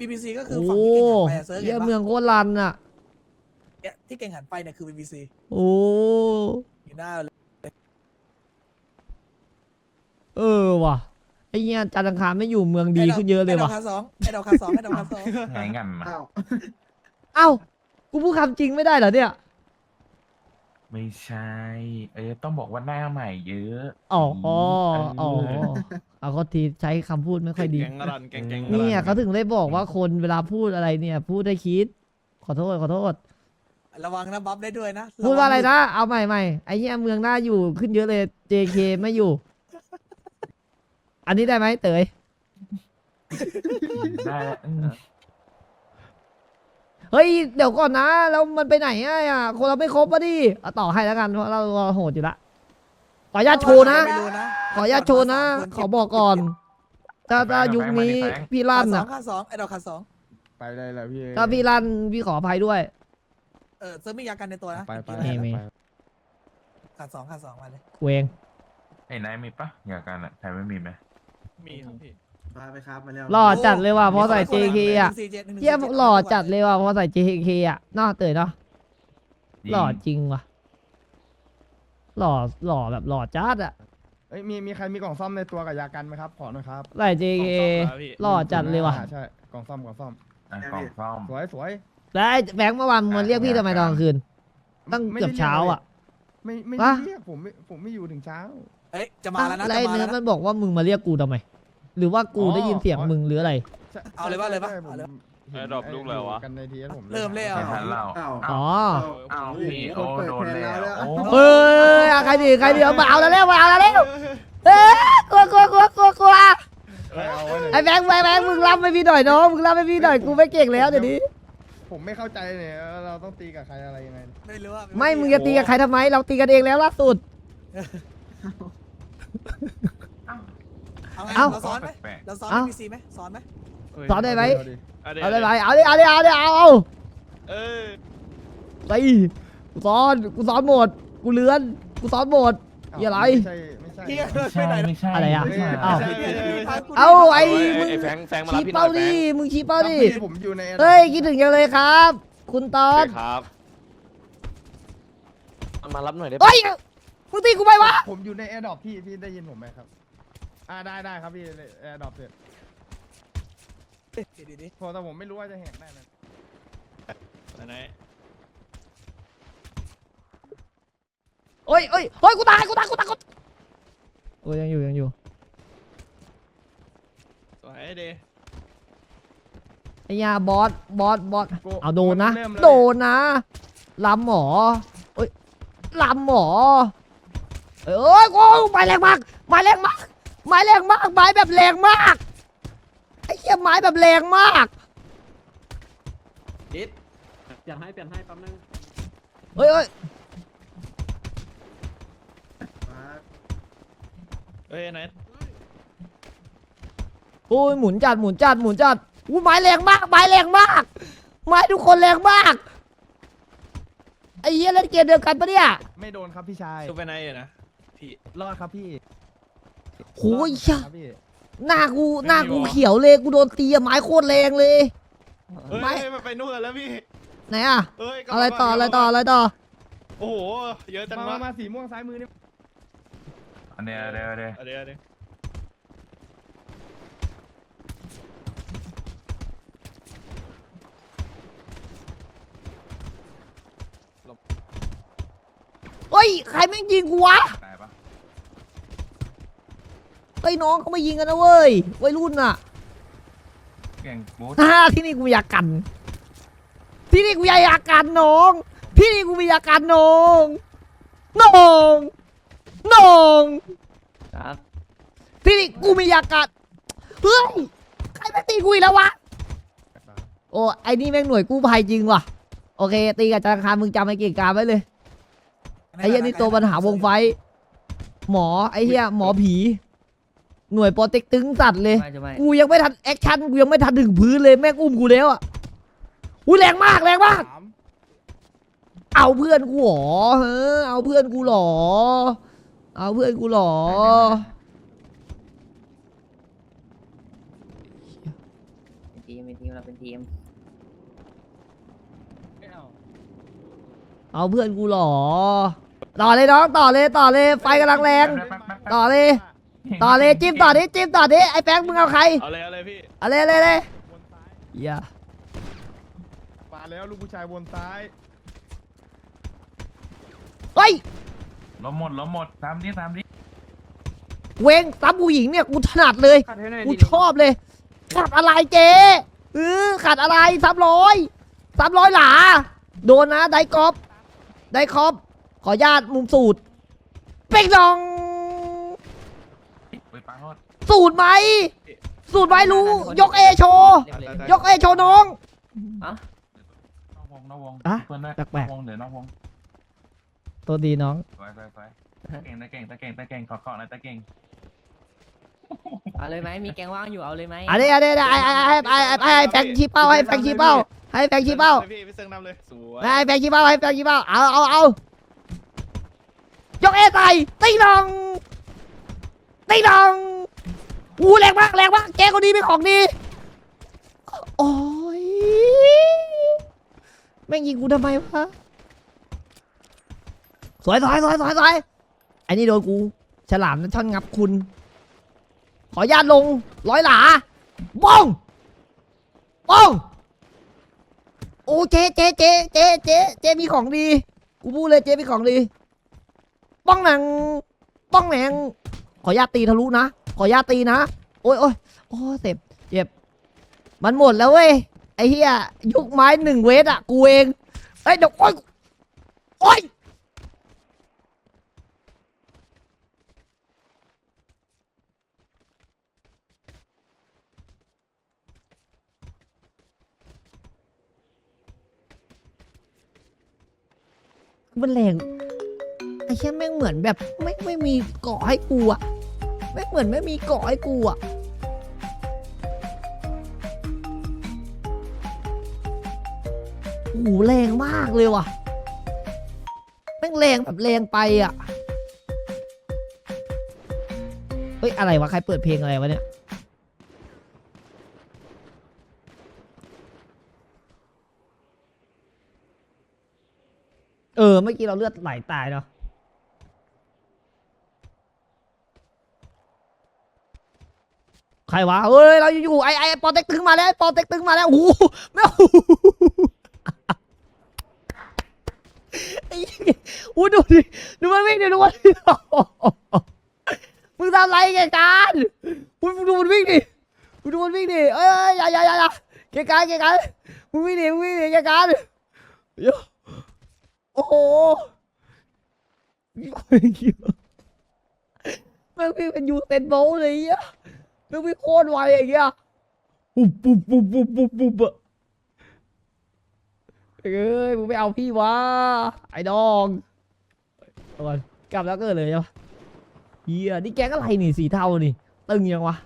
BBC ก็คือโอ้ฝั่งที่เก่งหันไปอะเซิร์ฟเหี้เห็ยนปะเมืองโคตรรันอะ เนี่ยที่เก่งหันไปเนี่ยคือ BBC โอ้ อยู่หน้าเลยเออว่ะ ไอ้เหี้ยจันทร์อังคารไม่อยู่เมืองดีขึ้นเยอะเลยไอ้ดอว่ะกคาสองไอ้ดอกคาสองไอ้ดอกคาสอง ไงงันมา อ้าว เอ้า กูพูดคำจริงไม่ได้เหรอเนี่ย ไม่ใช่ เออต้องบอกว่าหน้าใหม่เยอะอ๋ออ๋อเอ๋อเอาเขาทีใช้คำพูดไม่ค่อยดี แกงกะรันแกงแกงกะรัเนี่ยเขาถึงได้บอกว่าคนเวลาพูดอะไรเนี่ย พูดได้คิด ขอโทษขอโทษ ระวังนะบัฟได้ด้วยนะพูดว่าอะไรนะ เอาใหม่ใหม่ไอ้เหี้ยเมืองหน้าอยู่ขึ้นเยอะเลย JK ไม่อยู่ อันนี้ได้ไหมเต๋ยได้แล้วอืม เฮ้ยเดี๋ยวก่อนนะแล้วมันไปไหนอะอะคนเราไม่ครบปะดิเอาต่อให้แล้วกันเพราะเราเราโหดอยู่ละขออนุญาตโชว์นะ ไม่รู้นะขออนุญาตโชว์นะ ขอบอกก่อนถ้าถ้ายุคนี้พี่ลั่นสออะงคาสองไอ้ดอกคาสองไปเลยแหละพี่ถ้าพี่ลั่นพี่ขออภัยด้วย เออเซิร์ฟมียากันในตัวนะไปไปมีมีไปคาสองคาสองมาเลยเวงไอ้นายมีปะอยากกันอะใครไม่มีไหมมีครับพี่ ไปไปครับมาแล้วหล่อจัดเลยว่ะพอใส่ JK อะ147 147เยี่ยหล่อจัดเลยว่ะพอใส่ JK อะน่าเตยเนาะหล่อจริงว่ะ หล่อหล่อแบบหล่อจัดอะเอ้ยมีมีใครมีกล่องซ่อมในตัวกับยากันไหมครับขอหน่อยครับใส่ JK หล่อจัดเลยว่ะอ่าใช่กล่องซ่อมกล่องซ่อมอะกล่องซ่อม สวยสวยแล้วไอ้แบงค์เมื่อวานมันเรียกพี่ทำไมตอนกลางคืน ตั้งไม่เกือบได้เช้าอะ ไม่ไม่วะได้เรียกผมไม่ผมไม่อยู่ถึงเช้า เอ้ยจะมาแล้วนะแล้วจะไอ้มาเนื้แล้อวมันะนบอกว่ามึงมาเรียกกูทำไม หรือว่ากูอ๋อได้ยินเสียงอ๋อมึงหรืออะไรใช่เอาเลยว่าเลยปะใช่ผมเอาเลยเห็นไอ้ดรอปลูกเลยวะ กันในทีเอสผมเริ่มเลยเหรไม่ทันเล่าอ้าวอ๋อ อ้าวพี่โอ้โดนแล้วโอ้เอ้ยอะใครดีใครดีเอามาเอาแล้วเร็วมาเอาแล้วเร็วเอ้ยกลัวกลัวกลัวกลัวกลัวเอ้ยเอาไว้เลยไอ้แบงค์แบงค์แบงค์มึงรับไม่พี่หน่อยน้องมึงรับไม่พี่หน่อยกูไม่เก่งแล้วเดี๋ยวนี้ ผมไม่เข้าใจเนี่ยเราต้องตีกับใครอะไรยังไง ไม่รู้ว่าไม่มึงจะตีกับใครทำไม เราตีกันเองแล้วล่าสุด เอาไงเอ้า เราซ้อนไหมแปลกเราซ้อนเอ้า พีซีไหมซ้อนไหมสอนได้ไหม เอาดิเอาได้ไหมเอาดิเอาดิเอาดิเอาเอาเอ้ยไปกูซ้อนกูซ้อนหมด กูเลื้อนกูซ้อนหมดเาเหี้ยอะไรไม่ใช่ไม่ใช่ เฮียไม่ไปใช่ไหนนะไม่ใช่อะไรอะม่ใช่ อ้าวใช่ใช่ใช่พี่พากูเอาไอ้เอ้ยมึงไอ้แฟงแฟงมารับชี้พี่หน่เป้าอยแฟดิงมึงชี้เป้าดิครับผมอยู่ในเฮ้ยคิดถึงยังเลยครับ คุณตอโอนเคครับมารับหน่อยได้ปะเฮ้ยมึงตีกูไปวะผมอยู่ในแอร์ดรอปพี่พี่ได้ยินผมไหมครับ อ่าได้ได้ครับพี่แอร์ดรอปเสร็จเดี๋ยวดิพอแต่ผมไม่รู้ว่าจะแหกได้ไหมไหนเฮ้ยเฮ้ยเฮ้ยกูตายกูตายกูตายกูโอ้ยยังอยู่ยังอยู่สวยเดย์ไอ้ยาบอสบอสบอสโกเอาโดนนะเริ่มเลยโดนนะลำหมอเอ้ยลำหมอเอ้ยกูไม้แรงมากไม้แรงมาก ไม้แรงมากไม้แบบแรงมากไอ้เหี้ยไม้แบบแรงมากดิดเปลี่ยนให้เปลี่ยนให้แป๊บนึงเฮ้ยเฮ้ยเอ้ยไหนโอ้ยหมุนจัดหมุนจัดหมุนจัดอู้ไม้แรงมากไม้แรงมาก ไม้ทุกคนแรงมากไอ้เหี้ยเล่นเกมเดียวกันปะเนี่ย ไม่โดนครับพี่ชาย ซูเปอร์ไนท์อยู่นะพี่ รอดครับพี่ โอ้ยรอดเหี้ยครับพี่หน้ากูหน้ากูเขียวเลยกูโดนตีอะไม้โคตรแรงเลย เฮ้ยไม่ไปนู่นแล้วพี่ไหนอะเอ้ยกลับอะไรมาต่อก่นอะไรต่ออะไรต่อโอ้โห เยอะจังมาวะมาสีม่วงซ้ายมือนี่อันเนี้ยเดี๋ยวเดี๋ยวเอาดี๋ยวเอาดี๋ยวเฮ้ยใครแม่งยิงกูวะ ตายปะเฮ้ยน้องเขามายิงกันนะเว้ยวัยรุ่นอะเก่งบูธฮ่าที่นี่กูมียากัน ที่นี่กูมียากันน้อง ที่นี่กูมียากันน้องน้องน้องครับที่นี่กูมียากันเฮ้ยใครมาตีกูอีกแล้ววะโอ้ไอ้นี่แม่งหน่วยกู้ภัยจริงว่ะ โอเค ตีกับจันทร์อังคารมึงจำไอ้เก่งการไว้เลยไอ้เหี้ยนี่ตัวปัญหาวงไฟ หมอไอ้เหี้ยหมอผี หน่วยโปรเต็กตึงสัตว์เลย ไม่จะไม่กูยังไม่ทันแอคชั่นกูยังไม่ทันถึงพื้นเลยแม่งอุ้มกูแล้วอะอุ้ยแรงมากแรงมากสามเอาเพื่อนกูเหรอเฮ้อเอาเพื่อนกูเหรอ เอาเพื่อนกูเหรอไม่ตีไม่ตีเราไปเป็นทีมไม่เอาเอาเพื่อนกูเหรอ ต่อเลยน้องต่อเลยต่อเลยไฟกำลังแรง ต่อเลย ต่อเลยจิ้มต่อดิจิ้มต่อดิไอ้แป๊กมึงเอาใครเอาเลยเอาเลยพี่เอาเลยเลยเลยวนซ้ายอย่ามาแล้วลูกผู้ชายวนซ้ายเฮ้ยล้มหมดล้มหมดตามนี้ตามนี้เวงตับผู้หญิงเนี่ยกูถนัดเลยขัดให้หน่อยกูดิชอบเลยขัดอะไรเจ๊เออขัดอะไรสามร้อยสามร้อยหลาโดนนะไดกอฟไดคอฟขออนุญาตมุมสูตรเป่งดองไปปังโทษ สูตรไหม สูตรไหมรู้ ยกเอโชว์ยกเอโชว์น้อง นอกวงนอกวงอะเพื่อนด้วยแปลกๆ นอกวงเดี๋ยวนอกวงตัวดีน้องสวยสวยสวยตะเก่งตะเก่งตะเก่งตะเก่งขอขอหน่อยตะเก่งเอาเลยไหมมีแกงว่างอยู่เอาเลยไหมอันนี้อันนี้ไอ้ไอ้ไอ้ไอ้ไอ้ไอ้ไอ้แฟงชี้เป้าให้แฟงชี้เป้าให้แฟงชี้เป้าพี่พี่เซิงนำเลยสวยให้แฟงชี้เป้าให้แฟงชี้เป้าเอาเอาเอายกเอใส่ตีลองตีลอง อู้แรงมากแรงมากแกคนนี้เป็นของดีโอ้ยแม่งยิงกูทำไมวะสวยสวยสวยสวยสวยไอ้นี่โดนกู ฉลามนั้นช่อนงับคุณ ขอญาตลง ร้อยหลาบ้องบ้องโอ้เจ๊เจ๊เจ๊เจ๊เจ๊เจ๊มีของดี กูพูดเลยเจ๊มีของดี ป้องหนัง ป้องแหนงขอญาตตีทะลุนะ ขออนุญาตตีนะ โอ้ยโอ้ยโอ้ยเจ็บเจ็บ มันหมดแล้วเว้ย ไอ้เหี้ยยุกไม้หนึ่งเวทอะกูเองเอ้ยเดี๋ยวโอ้ยโอ้ยมันแรงไอ้เชี่ยแม่งเหมือนแบบ ไม่ไม่มีเกาะให้กูอะ แม่เหมือนไม่มีเกาะให้กูอะโอ้โหแรงมากเลยว่ะแม่งแรงแบบแรงไปอะเฮ้ยอะไรวะใครเปิดเพลงอะไรวะเนี่ยเออเมื่อกี้เราเลือดไหลตายเนาะ ใครวะเฮ้ยเราอยู่ๆไอไอปอเต็กตึงมาแล้วปอเต็กตึงมาแล้วโอ้โหไม่เอาไอ้เหี้ยโอ้ดูดิดูมันวิ่งดิดูมันมึงทำอะไรแกการมึงดูมันวิ่งดิมึงดูมันวิ่งดิเอ้ยอย่าอย่าอย่าอย่าแกการแกการมึงวิ่งดิมึงวิ่งดิแกการเดี๋ยวโอ้โหแม่งพี่เป็นยูเซนโบเลยอะ แม่งพี่โคตรไวอย่างเงี้ยปุ๊บปุ๊บปุ๊บปุ๊บปุ๊บปุ๊บอะเอ้ยมึงไม่เอาพี่วะไอ้ดองเอาก่อนกลับแล้วก็เลยใช่ปะเฮียนี่แกงอะไรนี่สีเทานี่ตึงยังวะ